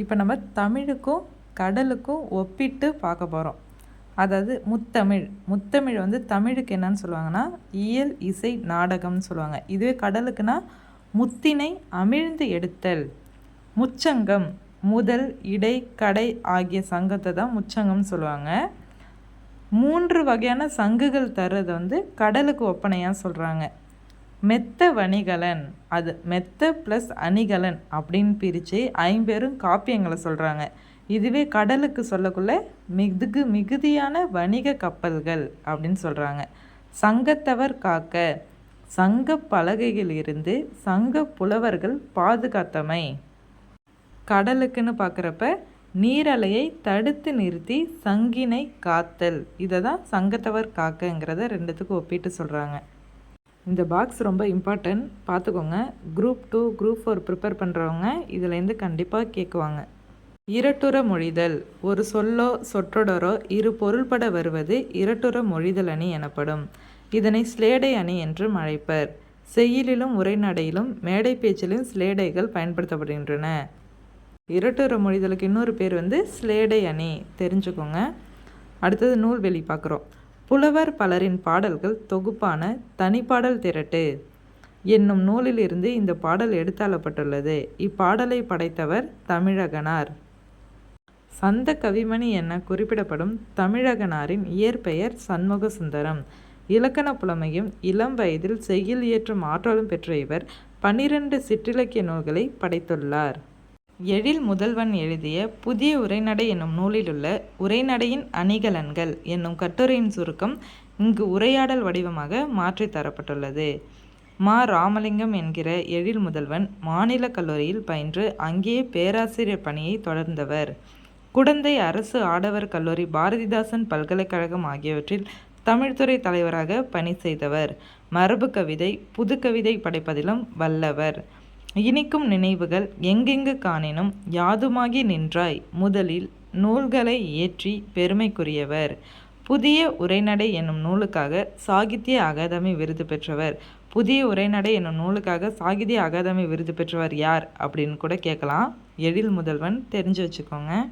இப்போ நம்ம தமிழுக்கும் கடலுக்கும் ஒப்பிட்டு பார்க்க போகிறோம் அதாவது முத்தமிழ். முத்தமிழ் வந்து தமிழுக்கு என்னன்னு சொல்லுவாங்கன்னா இயல் இசை நாடகம்னு சொல்லுவாங்க. இதுவே கடலுக்குன்னா முத்தினை அமிழ்ந்து எடுத்தல். முச்சங்கம் முதல் இடை கடை ஆகிய சங்கத்தை தான் முச்சங்கம்னு சொல்லுவாங்க. மூன்று வகையான சங்குகள் தர்றது வந்து கடலுக்கு ஒப்பனையாக சொல்கிறாங்க மெத்த வணிகலன் அது மெத்த ப்ளஸ் அணிகலன் அப்படின்னு பிரித்து ஐம்பெரும் காப்பியங்களை சொல்கிறாங்க இதுவே கடலுக்கு சொல்லக்குள்ள மிகுகு மிகுதியான வணிக கப்பல்கள் அப்படின்னு சொல்கிறாங்க சங்கத்தவர் காக்க சங்க பலகையில் இருந்து சங்க புலவர்கள் பாதுகாத்தமை. கடலுக்குன்னு பார்க்குறப்ப நீரலையை தடுத்து நிறுத்தி சங்கினை காத்தல். இதை தான் சங்கத்தவர் காக்கங்கிறத ரெண்டுத்துக்கும் ஒப்பிட்டு சொல்கிறாங்க இந்த பாக்ஸ் ரொம்ப இம்பார்ட்டன்ட் பார்த்துக்கோங்க. Group two group four prepare பண்ணுறவங்க இதுலேருந்து கண்டிப்பாக கேட்குவாங்க. இரட்டுற மொழிதல். ஒரு சொல்லோ சொற்றொடரோ இரு பொருள்பட வருவது இரட்டுற மொழிதல் அணி எனப்படும். இதனை ஸ்லேடை அணி என்றும் அழைப்பர். செய்யிலும் உரைநடையிலும் மேடை பேச்சிலும் ஸ்லேடைகள் பயன்படுத்தப்படுகின்றன. இரட்டுற மொழிதலுக்கு இன்னொரு பேர் வந்து ஸ்லேடை அணி. தெரிஞ்சுக்கோங்க. அடுத்தது நூல்வெளி பார்க்குறோம். புலவர் பலரின் பாடல்கள் தொகுப்பான தனிப்பாடல் திரட்டு. என்னும் நூலிலிருந்து இந்த பாடல் எடுத்தாளப்பட்டுள்ளது. இப்பாடலை படைத்தவர் தமிழகனார். சந்த கவிமணி என குறிப்பிடப்படும் தமிழகனாரின் இயற்பெயர் சண்முக சுந்தரம் இலக்கண புலமையும் இளம் வயதில் செய்யில் இயற்றும் ஆற்றலும் பெற்ற இவர் பன்னிரண்டு சிற்றிலக்கிய நூல்களை படைத்துள்ளார். எழில் முதல்வன் எழுதிய புதிய உரைநடை என்னும் நூலிலுள்ள உரைநடையின் அணிகலன்கள் என்னும் கட்டுரையின் சுருக்கம் இங்கு உரையாடல் வடிவமாக மாற்றி தரப்பட்டுள்ளது. மா. ராமலிங்கம் என்கிற எழில் முதல்வன் மாநில கல்லூரியில் பயின்று அங்கேயே பேராசிரியர் பணியை தொடர்ந்தவர். குடந்தை அரசு ஆடவர் கல்லூரி பாரதிதாசன் பல்கலைக்கழகம் ஆகியவற்றில் தமிழ்துறை தலைவராக பணி செய்தவர். மரபு கவிதை புது கவிதை படைப்பதிலும் வல்லவர். இனிக்கும் நினைவுகள் எங்கெங்கு காணினும்? யாதுமாகி நின்றாய்? முதலில் நூல்களை ஏற்றி பெருமைக்குரியவர். புதிய உரைநடை என்னும் நூலுக்காக சாகித்ய அகாதமி விருது பெற்றவர். புதிய உரைநடை என்னும் நூலுக்காக சாகித்ய அகாதமி விருது பெற்றவர் யார்? அப்படின்னு கூட கேட்கலாம். எழில் முதல்வன் தெரிஞ்சு வச்சுக்கோங்க.